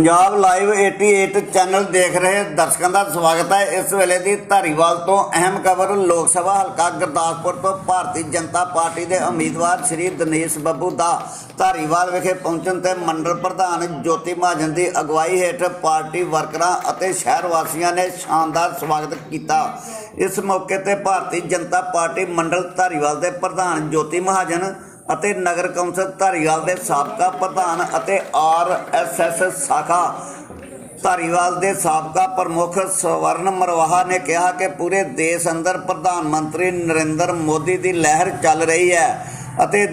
Punjab live 88 channel ਦੇਖ ਰਹੇ ਦਰਸ਼ਕਾਂ ਦਾ ਸਵਾਗਤ ਹੈ। ਇਸ ਵੇਲੇ ਦੀ ਧਾਰੀਵਾਲ ਤੋਂ ਅਹਿਮ ਖਬਰ ਲੋਕ ਸਭਾ ਹਲਕਾ ਗੁਰਦਾਸਪੁਰ ਤੋਂ ਭਾਰਤੀ ਜਨਤਾ ਪਾਰਟੀ ਦੇ ਉਮੀਦਵਾਰ ਸ਼੍ਰੀ ਦਿਨੇਸ਼ ਬੱਬੂ ਦਾ ਧਾਰੀਵਾਲ ਵਿਖੇ ਪਹੁੰਚਣ ਤੇ ਮੰਡਲ ਪ੍ਰਧਾਨ ਜੋਤੀ ਮਹਾਜਨ ਦੀ ਅਗਵਾਈ ਹੇਠ ਪਾਰਟੀ ਵਰਕਰਾਂ ਅਤੇ ਸ਼ਹਿਰ ਵਾਸੀਆਂ ਨੇ ਸ਼ਾਨਦਾਰ ਸਵਾਗਤ ਕੀਤਾ। ਇਸ ਮੌਕੇ ਤੇ ਭਾਰਤੀ ਜਨਤਾ ਪਾਰਟੀ ਮੰਡਲ ਧਾਰੀਵਾਲ ਦੇ ਪ੍ਰਧਾਨ ਜੋਤੀ ਮਹਾਜਨ ਅਤੇ ਨਗਰ ਕੌਂਸਲ ਧਾਰੀਵਾਲ ਦੇ ਸਾਬਕਾ ਪ੍ਰਧਾਨ ਅਤੇ ਆਰਐਸਐਸ ਸ਼ਾਖਾ ਧਾਰੀਵਾਲ ਦੇ ਸਾਬਕਾ ਪ੍ਰਮੁੱਖ ਸਵਰਨ ਮਰਵਾਹਾ ਨੇ ਕਿਹਾ ਕਿ ਪੂਰੇ ਦੇਸ਼ ਅੰਦਰ ਪ੍ਰਧਾਨ ਮੰਤਰੀ ਨਰਿੰਦਰ ਮੋਦੀ ਦੀ ਲਹਿਰ ਚੱਲ ਰਹੀ ਹੈ ਅਤੇ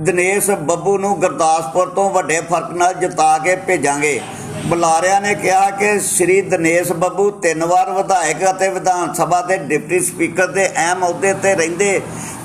ਦਿਨੇਸ਼ ਬੱਬੂ ਨੂੰ ਗੁਰਦਾਸਪੁਰ ਤੋਂ ਵੱਡੇ ਫ਼ਰਕ ਨਾਲ ਜਿਤਾ ਕੇ ਭੇਜਾਂਗੇ। ਬੁਲਾਰਿਆਂ ਨੇ ਕਿਹਾ ਕਿ ਸ਼੍ਰੀ ਦਿਨੇਸ਼ ਬੱਬੂ ਤਿੰਨ ਵਾਰ ਵਿਧਾਇਕ ਅਤੇ ਵਿਧਾਨ ਸਭਾ ਦੇ ਡਿਪਟੀ ਸਪੀਕਰ ਦੇ ਅਹਿਮ ਅਹੁਦੇ ਤੇ ਰਹਿੰਦੇ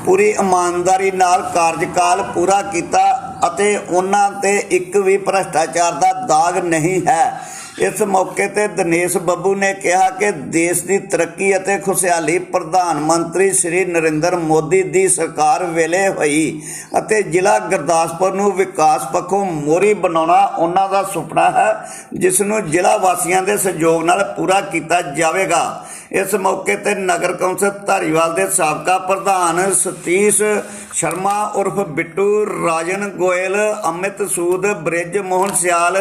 ਪੂਰੀ ਇਮਾਨਦਾਰੀ ਨਾਲ ਕਾਰਜਕਾਲ ਪੂਰਾ ਕੀਤਾ ਅਤੇ ਉਹਨਾਂ ਤੇ ਇੱਕ ਵੀ ਭ੍ਰਸ਼ਟਾਚਾਰ ਦਾ ਦਾਗ ਨਹੀਂ ਹੈ। ਇਸ ਮੌਕੇ ਤੇ ਦਿਨੇਸ਼ ਬੱਬੂ ਨੇ ਕਿਹਾ ਕਿ ਦੇਸ਼ ਦੀ ਤਰੱਕੀ ਅਤੇ ਖੁਸ਼ਹਾਲੀ ਪ੍ਰਧਾਨ ਮੰਤਰੀ ਸ਼੍ਰੀ ਨਰਿੰਦਰ ਮੋਦੀ ਦੀ ਸਰਕਾਰ ਵੇਲੇ ਹੋਈ ਅਤੇ ਜ਼ਿਲ੍ਹਾ ਗੁਰਦਾਸਪੁਰ ਨੂੰ ਵਿਕਾਸ ਪੱਖੋਂ ਮੋਰੀ ਬਣਾਉਣਾ ਉਹਨਾਂ ਦਾ ਸੁਪਨਾ ਹੈ, ਜਿਸ ਨੂੰ ਜ਼ਿਲ੍ਹਾ ਵਾਸੀਆਂ ਦੇ ਸਹਿਯੋਗ ਨਾਲ ਪੂਰਾ ਕੀਤਾ ਜਾਵੇਗਾ। ਇਸ ਮੌਕੇ ਤੇ ਨਗਰ ਕੌਂਸਲ ਧਾਰੀਵਾਲ ਦੇ ਸਾਬਕਾ ਪ੍ਰਧਾਨ ਸਤੀਸ਼ ਸ਼ਰਮਾ ਉਰਫ ਬਿੱਟੂ ਰਾਜਨ ਗੋਇਲ, ਅਮਿਤ ਸੂਦ, ਬ੍ਰਿਜ ਮੋਹਨ ਸਿਆਲ,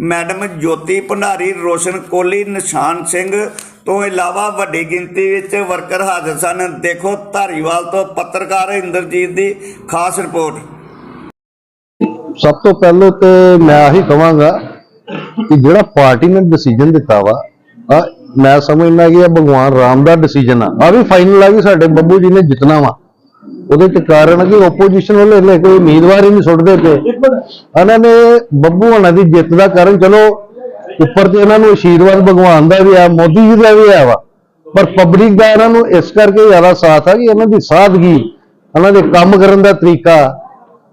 ਮੈਡਮ ਜੋਤੀ ਭੰਡਾਰੀ, ਰੋਸ਼ਨ ਕੋਲੀ ਨਿਸ਼ਾਨ ਸਿੰਘ ਤੋਂ ਇਲਾਵਾ ਵੱਡੀ ਗਿਣਤੀ ਵਿੱਚ ਵਰਕਰ ਹਾਜ਼ਰ ਸਨ। ਦੇਖੋ ਧਾਰੀਵਾਲ ਤੋਂ ਪੱਤਰਕਾਰ ਇੰਦਰਜੀਤ ਦੀ ਖਾਸ ਰਿਪੋਰਟ। ਸਭ ਤੋਂ ਪਹਿਲਾਂ ਤੇ ਮੈਂ ਆਹੀ ਕਹਾਂਗਾ ਕਿ ਜਿਹੜਾ ਪਾਰਟੀ ਨੇ ਡਿਸੀਜਨ ਦਿੱਤਾ ਵਾ ਆ ਮੈਂ ਸਮਝਦਾ ਕਿ ਇਹ ਭਗਵਾਨ ਰਾਮ ਦਾ ਡਿਸੀਜਨ ਆ। ਆ ਵੀ ਫਾਈਨਲ ਆ ਕਿ ਸਾਡੇ ਬੱਬੂ ਜੀ ਨੇ ਜਿੱਤਣਾ ਵਾ। ਉਹਦੇ ਚ ਕਾਰਨ ਕਿ ਆਪੋਜੀਸ਼ਨ ਵਾਲੇ ਹਲੇ ਕੋਈ ਉਮੀਦਵਾਰ ਹੀ ਨਹੀਂ ਸੁੱਟਦੇ ਪਏ। ਇਹਨਾਂ ਨੇ ਬੱਬੂ ਹੋਣਾ ਦੀ ਜਿੱਤ ਦਾ ਕਾਰਨ ਚਲੋ ਉੱਪਰ ਤੇ ਇਹਨਾਂ ਨੂੰ ਆਸ਼ੀਰਵਾਦ ਭਗਵਾਨ ਦਾ ਵੀ ਆ ਮੋਦੀ ਜੀ ਦਾ ਵੀ ਆ ਵਾ। ਪਰ ਪਬਲਿਕ ਦਾ ਇਹਨਾਂ ਨੂੰ ਇਸ ਕਰਕੇ ਜ਼ਿਆਦਾ ਸਾਥ ਆ ਕਿ ਇਹਨਾਂ ਦੀ ਸਾਦਗੀ ਇਹਨਾਂ ਦੇ ਕੰਮ ਕਰਨ ਦਾ ਤਰੀਕਾ।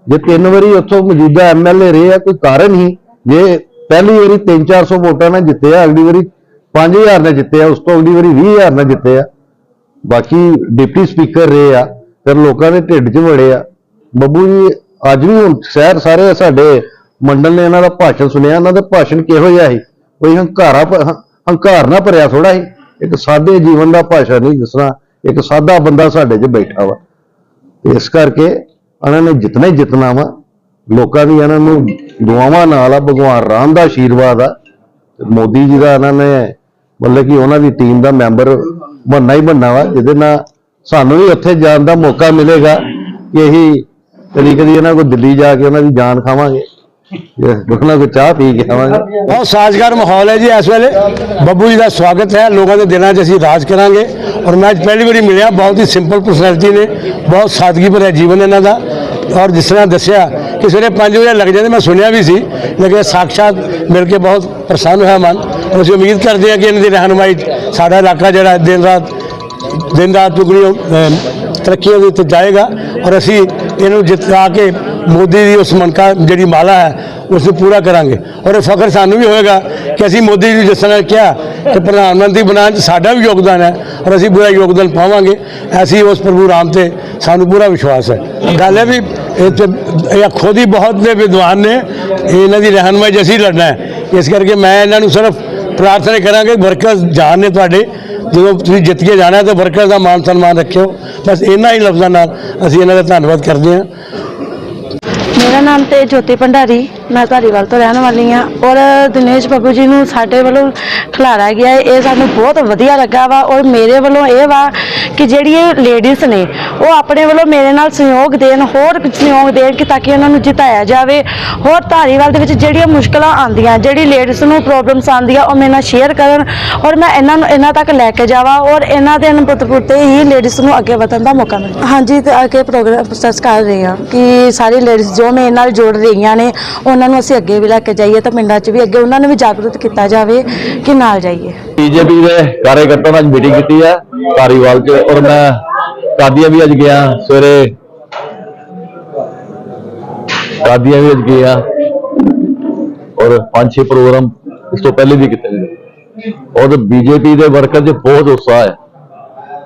ਜੇ ਤਿੰਨ ਵਾਰੀ ਉੱਥੋਂ ਮੌਜੂਦਾ ਐਮਐਲਏ ਰਹੇ ਆ ਕੋਈ ਕਾਰਨ ਹੀ। ਜੇ ਪਹਿਲੀ ਵਾਰੀ 3-400 ਵੋਟਾਂ ਨਾਲ ਜਿੱਤੇ ਆ ਅਗਲੀ ਵਾਰੀ 5000 ਨਾਲ ਜਿੱਤੇ ਆ, ਉਸ ਤੋਂ ਅਗਲੀ ਵਾਰੀ 20000 ਨਾਲ ਜਿੱਤੇ ਆ। ਬਾਕੀ ਡਿਪਟੀ ਸਪੀਕਰ ਰਹੇ ਆ, ਫਿਰ ਲੋਕਾਂ ਦੇ ਢਿੱਡ 'ਚ ਵੜੇ ਆ। ਬੱਬੂ ਜੀ, ਅੱਜ ਵੀ ਹੁਣ ਸ਼ਹਿਰ ਸਾਰੇ ਸਾਡੇ ਮੰਡਲ ਨੇ ਇਹਨਾਂ ਦਾ ਭਾਸ਼ਣ ਸੁਣਿਆ, ਇਹਨਾਂ ਦਾ ਭਾਸ਼ਣ ਕਿਹੋ ਜਿਹਾ ਸੀ? ਕੋਈ ਹੰਕਾਰਾ ਹੰਕਾਰ ਨਾ ਭਰਿਆ ਥੋੜਾ ਸੀ। ਇੱਕ ਸਾਦੇ ਜੀਵਨ ਦਾ ਭਾਸ਼ਾ ਨਹੀਂ ਦੱਸਣਾ, ਇੱਕ ਸਾਦਾ ਬੰਦਾ ਸਾਡੇ 'ਚ ਬੈਠਾ ਵਾ। ਤੇ ਇਸ ਕਰਕੇ ਇਹਨਾਂ ਨੇ ਜਿਤਨਾ ਹੀ ਜਿਤਨਾ ਵਾ। ਲੋਕਾਂ ਦੀ ਇਹਨਾਂ ਨੂੰ ਦੁਆਵਾਂ ਨਾਲ ਆ, ਭਗਵਾਨ ਰਾਮ ਦਾ ਆਸ਼ੀਰਵਾਦ ਆ। ਮੋਦੀ ਜੀ ਦਾ ਇਹਨਾਂ ਨੇ ਮਤਲਬ ਕਿ ਉਹਨਾਂ ਦੀ ਟੀਮ ਦਾ ਮੈਂਬਰ ਬਣਨਾ ਹੀ ਬਣਨਾ ਵਾ, ਜਿਹਦੇ ਨਾਲ ਸਾਨੂੰ ਵੀ ਉੱਥੇ ਜਾਣ ਦਾ ਮੌਕਾ ਮਿਲੇਗਾ ਕਿ ਅਸੀਂ ਕਦੀ ਕਦੀ ਇਹਨਾਂ ਕੋਲ ਦਿੱਲੀ ਜਾ ਕੇ ਉਹਨਾਂ ਦੀ ਜਾਨ ਖਾਵਾਂਗੇ। ਜੇ ਉਹਨਾਂ ਚਾਹ ਪੀ ਕੇ ਆਵਾਂਗੇ ਬਹੁਤ ਸਾਜ਼ਗਾਰ ਮਾਹੌਲ ਹੈ ਜੀ ਇਸ ਵੇਲੇ। ਬੱਬੂ ਜੀ ਦਾ ਸਵਾਗਤ ਹੈ। ਲੋਕਾਂ ਦੇ ਦਿਲਾਂ 'ਚ ਅਸੀਂ ਰਾਜ ਕਰਾਂਗੇ। ਔਰ ਮੈਂ ਪਹਿਲੀ ਵਾਰੀ ਮਿਲਿਆ। ਬਹੁਤ ਹੀ ਸਿੰਪਲ ਪਰਸਨੈਲਿਟੀ ਨੇ। ਬਹੁਤ ਸਾਦਗੀ ਭਰਿਆ ਜੀਵਨ ਇਹਨਾਂ ਦਾ। ਔਰ ਜਿਸ ਤਰ੍ਹਾਂ ਦੱਸਿਆ ਕਿ ਸਵੇਰੇ 5 ਵਜੇ ਲੱਗ ਜਾਂਦੇ, ਮੈਂ ਸੁਣਿਆ ਵੀ ਸੀ, ਲੇਕਿਨ ਸਾਖਸ਼ਾਤ ਮਿਲ ਕੇ ਬਹੁਤ ਪ੍ਰਸੰਨ ਹੋਇਆ ਮਨ। ਔਰ ਅਸੀਂ ਉਮੀਦ ਕਰਦੇ ਹਾਂ ਕਿ ਇਹਨਾਂ ਦੀ ਰਹਿਨੁਮਾਈ 'ਚ ਸਾਡਾ ਇਲਾਕਾ ਜਿਹੜਾ ਦਿਨ ਰਾਤ ਦਿਨ ਰਾਤ ਟੁਕੜੀ ਤਰੱਕੀਆਂ ਦੇ ਉੱਤੇ ਜਾਏਗਾ ਔਰ ਅਸੀਂ ਇਹਨੂੰ ਜਿੱਤਾ ਕੇ ਮੋਦੀ ਦੀ ਉਸ ਮਨਕਾ ਜਿਹੜੀ ਮਾਲਾ ਹੈ, ਉਸ ਨੂੰ ਪੂਰਾ ਕਰਾਂਗੇ। ਔਰ ਇਹ ਫਖਰ ਸਾਨੂੰ ਵੀ ਹੋਏਗਾ ਕਿ ਅਸੀਂ ਮੋਦੀ ਜੀ ਨੂੰ ਜਿਸ ਤਰ੍ਹਾਂ ਕਿਹਾ ਕਿ ਪ੍ਰਧਾਨ ਮੰਤਰੀ ਬਣਾਉਣ 'ਚ ਸਾਡਾ ਵੀ ਯੋਗਦਾਨ ਹੈ ਔਰ ਅਸੀਂ ਪੂਰਾ ਯੋਗਦਾਨ ਪਾਵਾਂਗੇ। ਐਸੀ ਉਸ ਪ੍ਰਭੂ ਰਾਮ ਤੇ ਸਾਨੂੰ ਪੂਰਾ ਵਿਸ਼ਵਾਸ ਹੈ। ਗੱਲ ਹੈ ਵੀ ਇਹ ਤੇ ਇਹ ਖੁਦ ਹੀ ਬਹੁਤ ਨੇ ਵਿਦਵਾਨ ਨੇ। ਇਹਨਾਂ ਦੀ ਰਹਿਨਮਾਈ 'ਚ ਅਸੀਂ ਲੜਨਾ ਹੈ। ਇਸ ਕਰਕੇ ਮੈਂ ਇਹਨਾਂ ਨੂੰ ਸਿਰਫ ਪ੍ਰਾਰਥਨਾ ਕਰਾਂਗੇ ਵਰਕਰ ਜਾਨ ਨੇ ਤੁਹਾਡੇ। ਜਦੋਂ ਤੁਸੀਂ ਜਿੱਤ ਕੇ ਜਾਣਾ ਤਾਂ ਵਰਕਰ ਦਾ ਮਾਨ ਸਨਮਾਨ ਰੱਖਿਓ। ਬਸ ਇਹਨਾਂ ਹੀ ਲਫ਼ਜ਼ਾਂ ਨਾਲ ਅਸੀਂ ਇਹਨਾਂ ਦਾ ਧੰਨਵਾਦ ਕਰਦੇ ਹਾਂ। ਮੇਰਾ ਨਾਮ ਤੇ ਜੋਤੀ ਭੰਡਾਰੀ। ਮੈਂ ਧਾਰੀਵਾਲ ਤੋਂ ਰਹਿਣ ਵਾਲੀ ਹਾਂ ਔਰ ਦਿਨੇਸ਼ ਬੱਬੂ ਜੀ ਨੂੰ ਸਾਡੇ ਵੱਲੋਂ ਖਿਲਾਰਾ ਗਿਆ ਹੈ, ਇਹ ਸਾਨੂੰ ਬਹੁਤ ਵਧੀਆ ਲੱਗਾ ਵਾ ਔਰ ਮੇਰੇ ਵੱਲੋਂ ਇਹ ਵਾ ਕਿ ਜਿਹੜੀ ਇਹ ਲੇਡੀਜ਼ ਨੇ ਉਹ ਆਪਣੇ ਵੱਲੋਂ ਮੇਰੇ ਨਾਲ ਸਹਿਯੋਗ ਦੇਣ ਹੋਰ ਸਹਿਯੋਗ ਦੇਣ ਕਿ ਤਾਂ ਕਿ ਉਹਨਾਂ ਨੂੰ ਜਿਤਾਇਆ ਜਾਵੇ। ਹੋਰ ਧਾਰੀਵਾਲ ਦੇ ਵਿੱਚ ਜਿਹੜੀਆਂ ਮੁਸ਼ਕਲਾਂ ਆਉਂਦੀਆਂ ਜਿਹੜੀ ਲੇਡੀਜ਼ ਨੂੰ ਪ੍ਰੋਬਲਮਸ ਆਉਂਦੀਆਂ ਉਹ ਮੇਰੇ ਨਾਲ ਸ਼ੇਅਰ ਕਰਨ ਔਰ ਮੈਂ ਇਹਨਾਂ ਨੂੰ ਇਹਨਾਂ ਤੱਕ ਲੈ ਕੇ ਜਾਵਾਂ ਔਰ ਇਹਨਾਂ ਦੇ ਅਨੁਭਵ ਤੇ ਹੀ ਲੇਡੀਜ਼ ਨੂੰ ਅੱਗੇ ਵਧਣ ਦਾ ਮੌਕਾ ਮਿਲੇ। ਹਾਂਜੀ ਤੇ ਅੱਗੇ ਪ੍ਰੋਗਰਾਮ ਪ੍ਰੋਸੈਸ ਕਰ ਰਹੀ ਹਾਂ ਕਿ ਸਾਰੀ ਲੇਡੀਜ਼ ਜੋ ਮੇਰੇ ਨਾਲ ਜੁੜ ਰਹੀਆਂ ਨੇ ਉਹਨਾਂ ਨੂੰ ਅਸੀਂ ਅੱਗੇ ਵੀ ਲੈ ਕੇ ਜਾਈਏ ਤਾਂ ਪਿੰਡਾਂ 'ਚ ਵੀ ਅੱਗੇ ਉਹਨਾਂ ਨੂੰ ਵੀ ਜਾਗਰੂਕ ਕੀਤਾ ਜਾਵੇ ਕਿ ਨਾਲ ਜਾਈਏ। ਬੀਜੇਪੀ ਦੇ ਕਾਰਜਕਰਤਾਵਾਂ ਨਾਲ ਮੀਟਿੰਗ ਕੀਤੀ ਹੈ ਧਾਰੀਵਾਲ 'ਚ, ਔਰ ਮੈਂ ਕਾਦੀਆਂ ਵੀ ਅੱਜ ਗਿਆ ਸਵੇਰੇ। ਕਾਦੀਆਂ ਵੀ ਅੱਜ ਗਿਆ। ਔਰ ਪੰਜ ਛੇ ਪ੍ਰੋਗਰਾਮ ਇਸ ਤੋਂ ਪਹਿਲੇ ਵੀ ਕੀਤੇ ਨੇ ਔਰ ਬੀਜੇਪੀ ਦੇ ਵਰਕਰ 'ਚ ਬਹੁਤ ਉਤਸ਼ਾਹ ਹੈ।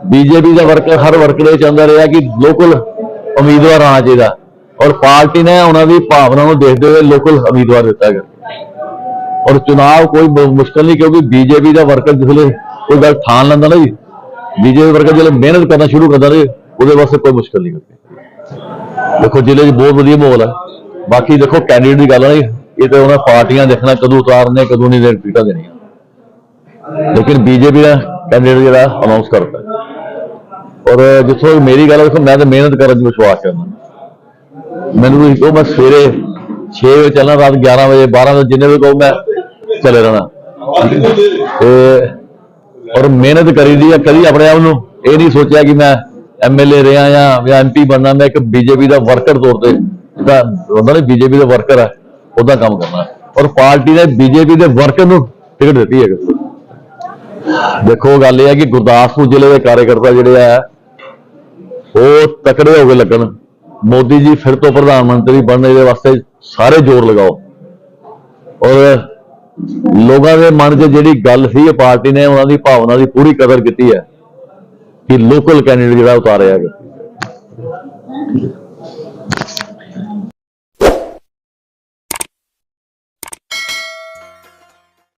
ਬੀਜੇਪੀ ਦਾ ਵਰਕਰ ਹਰ ਵਰਕਰ ਇਹ ਚਾਹੁੰਦਾ ਰਿਹਾ ਕਿ ਲੋਕਲ ਉਮੀਦਵਾਰ ਆਉਣਾ ਚਾਹੀਦਾ। ਔਰ ਪਾਰਟੀ ਨੇ ਉਹਨਾਂ ਦੀ ਭਾਵਨਾ ਨੂੰ ਦੇਖਦੇ ਹੋਏ ਲੋਕਲ ਉਮੀਦਵਾਰ ਦਿੱਤਾ ਗਿਆ। ਔਰ ਚੁਣਾਵ ਕੋਈ ਬ- ਮੁਸ਼ਕਲ ਨਹੀਂ ਕਿਉਂਕਿ ਬੀਜੇਪੀ ਦਾ ਵਰਕਰ ਜਿਸਲੇ ਕੋਈ ਗੱਲ ਠਾਣ ਲੈਂਦਾ ਨਾ ਜੀ, ਬੀਜੇਪੀ ਵਰਕਰ ਜਿਹੜੇ ਮਿਹਨਤ ਕਰਨਾ ਸ਼ੁਰੂ ਕਰਦਾ ਨੇ ਉਹਦੇ ਵਾਸਤੇ ਕੋਈ ਮੁਸ਼ਕਲ ਨਹੀਂ ਹੁੰਦੀ ਦੇਖੋ ਜ਼ਿਲ੍ਹੇ 'ਚ ਬਹੁਤ ਵਧੀਆ ਮਾਹੌਲ ਹੈ ਬਾਕੀ ਦੇਖੋ ਕੈਂਡੀਡੇਟ ਦੀ ਗੱਲ ਹੈ ਇਹ ਤੇ ਉਹਨਾਂ ਪਾਰਟੀਆਂ ਦੇਖਣਾ ਕਦੋਂ ਉਤਾਰਨੇ, ਕਦੋਂ ਨਹੀਂ ਦੇ ਟਿਕਟਾਂ ਦੇਣੀਆਂ। ਲੇਕਿਨ ਬੀਜੇਪੀ ਦਾ ਕੈਂਡੀਡੇਟ ਜਿਹੜਾ ਅਨਾਉਂਸ ਕਰਤਾ। ਔਰ ਜਿੱਥੋਂ ਮੇਰੀ ਗੱਲ ਹੈ ਦੇਖੋ ਮੈਂ ਤਾਂ ਮਿਹਨਤ ਕਰਨ 'ਚ ਵਿਸ਼ਵਾਸ ਕਰਦਾ। ਮੈਨੂੰ ਤੁਸੀਂ ਕਹੋ ਮੈਂ ਸਵੇਰੇ 6 ਵਜੇ ਚੱਲਣਾ, ਰਾਤ 11 ਵਜੇ 12 ਵਜੇ, ਜਿੰਨੇ ਵਜੇ ਕਹੋ ਮੈਂ ਚਲੇ ਰਹਿਣਾ। ਤੇ ਔਰ ਮਿਹਨਤ ਕਰੀਦੀ ਹੈ ਕਦੀ ਆਪਣੇ ਆਪ ਨੂੰ। ਇਹ ਨਹੀਂ ਸੋਚਿਆ ਕਿ ਮੈਂ ਐਮਐਲਏ ਰਿਹਾ ਜਾਂ ਜਾਂ ਐਮਪੀ ਬਣਨਾ, ਮੈਂ ਇੱਕ ਬੀਜੇਪੀ ਦਾ ਵਰਕਰ ਤੌਰ ਤੇ ਜਿਹੜਾ ਹੁੰਦਾ ਨੇ ਬੀਜੇਪੀ ਦਾ ਵਰਕਰ ਹੈ ਉਹਦਾ ਕੰਮ ਕਰਨਾ। ਔਰ ਪਾਰਟੀ ਨੇ ਬੀਜੇਪੀ ਦੇ ਵਰਕਰ ਨੂੰ ਟਿਕਟ ਦਿੱਤੀ ਹੈ ਦੇਖੋ ਗੱਲ ਇਹ ਹੈ ਕਿ ਗੁਰਦਾਸਪੁਰ ਜ਼ਿਲ੍ਹੇ ਦੇ ਕਾਰਜਕਰਤਾ ਜਿਹੜੇ ਆ, ਉਹ ਤਕੜੇ ਹੋ ਕੇ ਲੱਗਣ। ਮੋਦੀ ਜੀ ਫਿਰ ਤੋਂ ਪ੍ਰਧਾਨ ਮੰਤਰੀ ਬਣਨ ਦੇ ਵਾਸਤੇ ਸਾਰੇ ਜ਼ੋਰ ਲਗਾਓ। ਔਰ ਲੋਕਾਂ ਦੇ ਮਨ 'ਚ ਜਿਹੜੀ ਗੱਲ ਸੀ, ਇਹ ਪਾਰਟੀ ਨੇ ਉਹਨਾਂ ਦੀ ਭਾਵਨਾ ਦੀ ਪੂਰੀ ਕਦਰ ਕੀਤੀ ਹੈ ਕਿ ਲੋਕਲ ਕੈਂਡੀਡੇਟ ਜਿਹੜਾ ਉਤਾਰਿਆ ਗਿਆ।